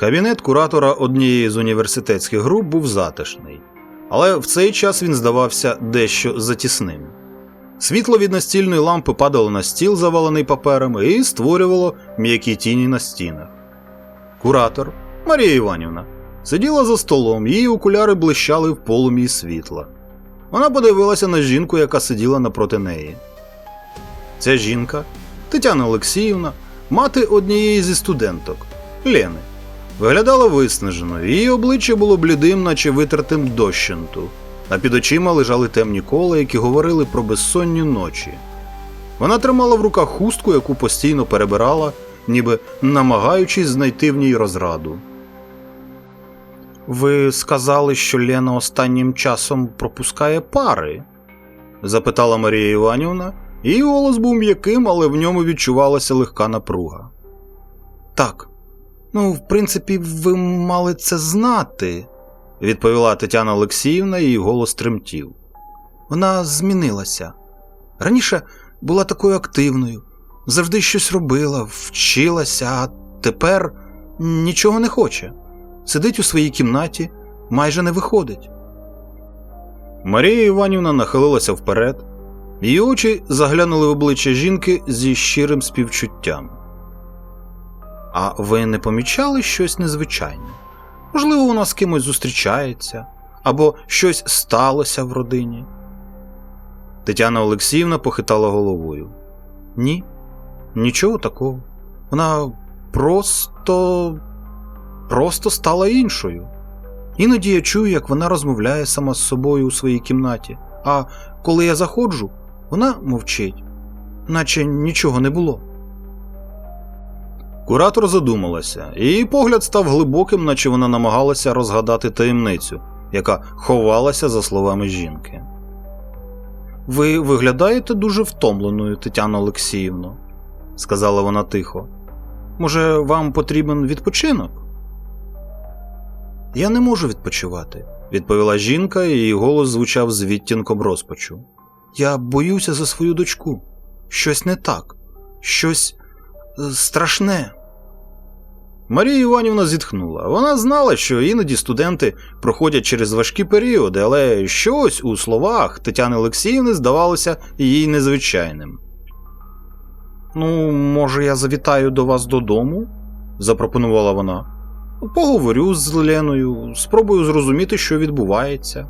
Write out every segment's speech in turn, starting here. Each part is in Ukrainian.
Кабінет куратора однієї з університетських груп був затишний, але в цей час він здавався дещо затісним. Світло від настільної лампи падало на стіл, завалений паперами, і створювало м'які тіні на стінах. Куратор Марія Іванівна сиділа за столом, її окуляри блищали в полум'ї світла. Вона подивилася на жінку, яка сиділа напроти неї. Ця жінка Тетяна Олексіївна, мати однієї зі студенток Лени. Виглядала виснажено, її обличчя було блідим, наче витертим дощенту, а під очима лежали темні кола, які говорили про безсонні ночі. Вона тримала в руках хустку, яку постійно перебирала, ніби намагаючись знайти в ній розраду. Ви сказали, що Лена останнім часом пропускає пари? запитала Марія Іванівна, Її голос був м'яким, але в ньому відчувалася легка напруга. Так, ну, в принципі, ви мали це знати, відповіла Тетяна Олексіївна, і її голос тремтів. Вона змінилася. Раніше була такою активною, завжди щось робила, вчилася, а тепер нічого не хоче. Сидить у своїй кімнаті, майже не виходить. Марія Іванівна нахилилася вперед. Її очі заглянули в обличчя жінки зі щирим співчуттям. А ви не помічали щось незвичайне? Можливо, вона з кимось зустрічається, або щось сталося в родині? Тетяна Олексіївна похитала головою. Ні, нічого такого. Вона просто. просто стала іншою. Іноді я чую, як вона розмовляє сама з собою у своїй кімнаті, а коли я заходжу, вона мовчить, наче нічого не було. Куратор задумалася, її погляд став глибоким, наче вона намагалася розгадати таємницю, яка ховалася за словами жінки. Ви виглядаєте дуже втомленою, Тетяно Олексіївно, сказала вона тихо. Може, вам потрібен відпочинок? Я не можу відпочивати, відповіла жінка, і її голос звучав з відтінком розпачу. Я боюся за свою дочку. Щось не так, щось е, страшне. Марія Іванівна зітхнула. Вона знала, що іноді студенти проходять через важкі періоди, але щось у словах Тетяни Олексіївни здавалося їй незвичайним. Ну, може, я завітаю до вас додому? запропонувала вона. Поговорю з Леною, спробую зрозуміти, що відбувається.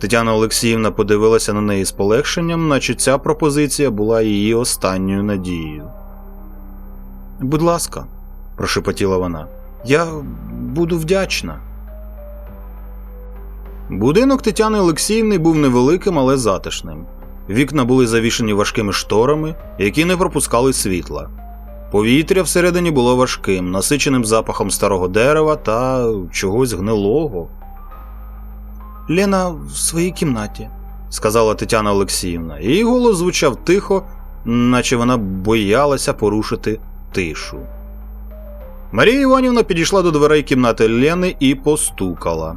Тетяна Олексіївна подивилася на неї з полегшенням, наче ця пропозиція була її останньою надією. Будь ласка, прошепотіла вона, я буду вдячна. Будинок Тетяни Олексіївни був невеликим, але затишним. Вікна були завішені важкими шторами, які не пропускали світла. Повітря всередині було важким, насиченим запахом старого дерева та чогось гнилого. Лена в своїй кімнаті, сказала Тетяна Олексіївна. Її голос звучав тихо, наче вона боялася порушити тишу. Марія Іванівна підійшла до дверей кімнати Лени і постукала.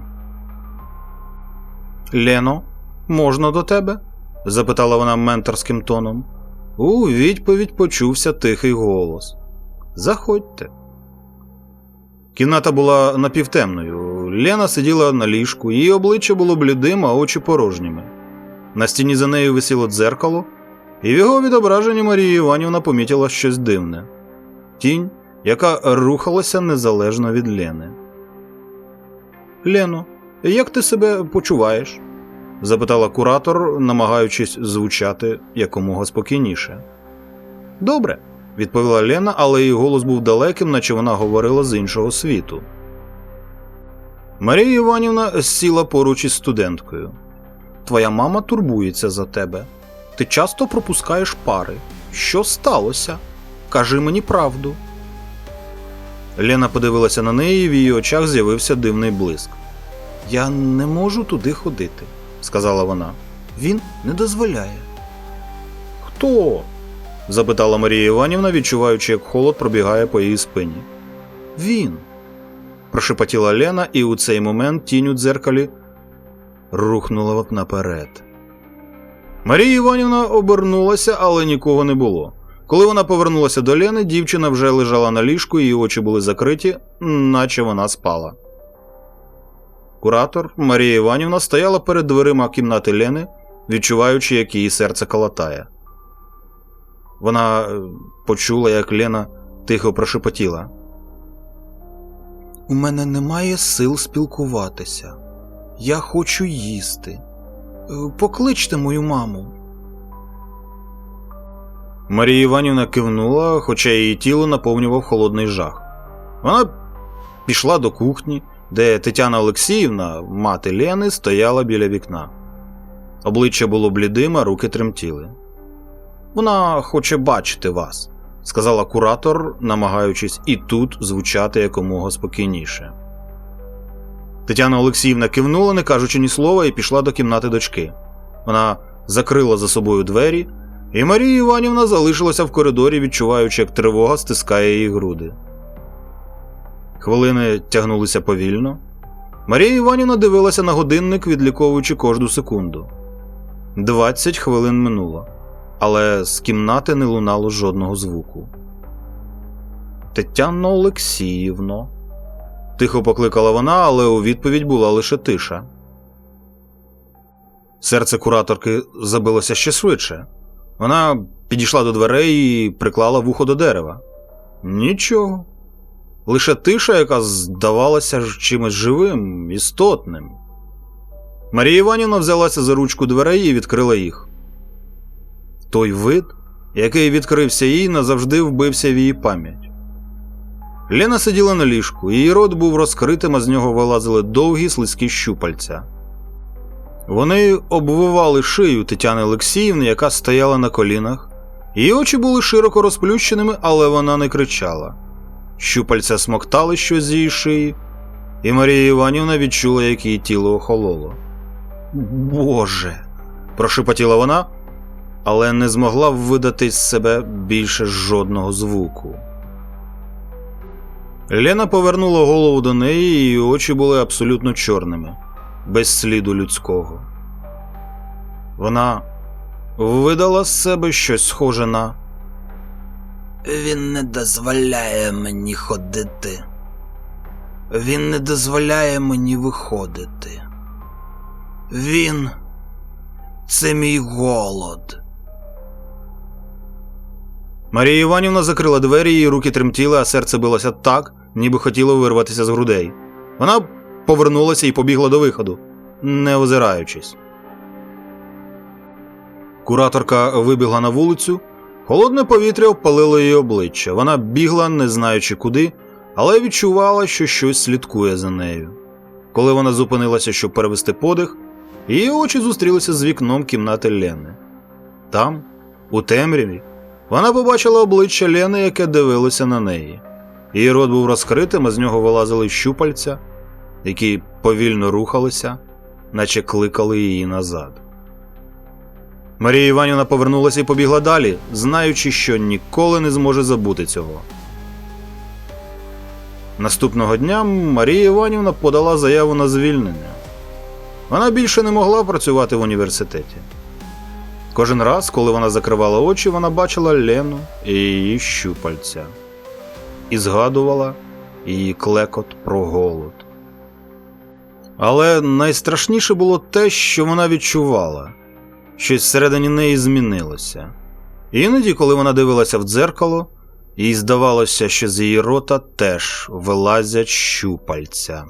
Лено, можна до тебе? запитала вона менторським тоном. У відповідь почувся тихий голос. Заходьте. Кімната була напівтемною. Лена сиділа на ліжку, її обличчя було блідим, а очі порожніми. На стіні за нею висіло дзеркало, і в його відображенні Марія Іванівна помітила щось дивне тінь, яка рухалася незалежно від Лени. Лено, як ти себе почуваєш? запитала куратор, намагаючись звучати якомога спокійніше. Добре, відповіла Лена, але її голос був далеким, наче вона говорила з іншого світу. Марія Іванівна сіла поруч із студенткою. Твоя мама турбується за тебе. Ти часто пропускаєш пари. Що сталося? Кажи мені правду. Лена подивилася на неї, і в її очах з'явився дивний блиск. Я не можу туди ходити, сказала вона. Він не дозволяє. Хто? запитала Марія Іванівна, відчуваючи, як холод пробігає по її спині. Він. прошепотіла Лена, і у цей момент тінь у дзеркалі рухнула наперед. Марія Іванівна обернулася, але нікого не було. Коли вона повернулася до Лени, дівчина вже лежала на ліжку, її очі були закриті, наче вона спала. Куратор Марія Іванівна стояла перед дверима кімнати Лени, відчуваючи, як її серце калатає. Вона е, почула, як Лена тихо прошепотіла. У мене немає сил спілкуватися. Я хочу їсти. Е, Покличте мою маму. Марія Іванівна кивнула, хоча її тіло наповнював холодний жах. Вона пішла до кухні, де Тетяна Олексіївна, мати Лени, стояла біля вікна. Обличчя було блідим, а руки тремтіли. Вона хоче бачити вас, сказала куратор, намагаючись і тут звучати якомога спокійніше. Тетяна Олексіївна кивнула, не кажучи ні слова, і пішла до кімнати дочки. Вона закрила за собою двері, і Марія Іванівна залишилася в коридорі, відчуваючи, як тривога стискає її груди. Хвилини тягнулися повільно. Марія Іванівна дивилася на годинник, відліковуючи кожну секунду. Двадцять хвилин минуло, але з кімнати не лунало жодного звуку. Тетяно Олексіївно. Тихо покликала вона, але у відповідь була лише тиша. Серце кураторки забилося ще швидше. Вона підійшла до дверей і приклала вухо до дерева. Нічого. Лише тиша, яка здавалася чимось живим, істотним. Марія Іванівна взялася за ручку дверей і відкрила їх. Той вид, який відкрився їй, назавжди вбився в її пам'ять. Лена сиділа на ліжку, її рот був розкритим, а з нього вилазили довгі слизькі щупальця. Вони обвивали шию Тетяни Олексіївни, яка стояла на колінах. Її очі були широко розплющеними, але вона не кричала. Щупальця смоктали щось з її шиї, і Марія Іванівна відчула, як її тіло охололо. Боже. прошепотіла вона, але не змогла видати з себе більше жодного звуку. Лена повернула голову до неї, і її очі були абсолютно чорними, без сліду людського. Вона видала з себе щось схоже на Він не дозволяє мені ходити. Він не дозволяє мені виходити. Він це мій голод. Марія Іванівна закрила двері, її руки тремтіли, а серце билося так, ніби хотіло вирватися з грудей. Вона повернулася і побігла до виходу, не озираючись. Кураторка вибігла на вулицю. Холодне повітря обпалило її обличчя. Вона бігла, не знаючи куди, але відчувала, що щось слідкує за нею. Коли вона зупинилася, щоб перевести подих, її очі зустрілися з вікном кімнати Лени. Там, у темряві, вона побачила обличчя Лени, яке дивилося на неї. Її рот був розкритим, а з нього вилазили щупальця, які повільно рухалися, наче кликали її назад. Марія Іванівна повернулася і побігла далі, знаючи, що ніколи не зможе забути цього. Наступного дня Марія Іванівна подала заяву на звільнення. Вона більше не могла працювати в університеті. Кожен раз, коли вона закривала очі, вона бачила Лену і її щупальця і згадувала її клекот про голод. Але найстрашніше було те, що вона відчувала щось всередині неї змінилося. Іноді, коли вона дивилася в дзеркало, їй здавалося, що з її рота теж вилазять щупальця.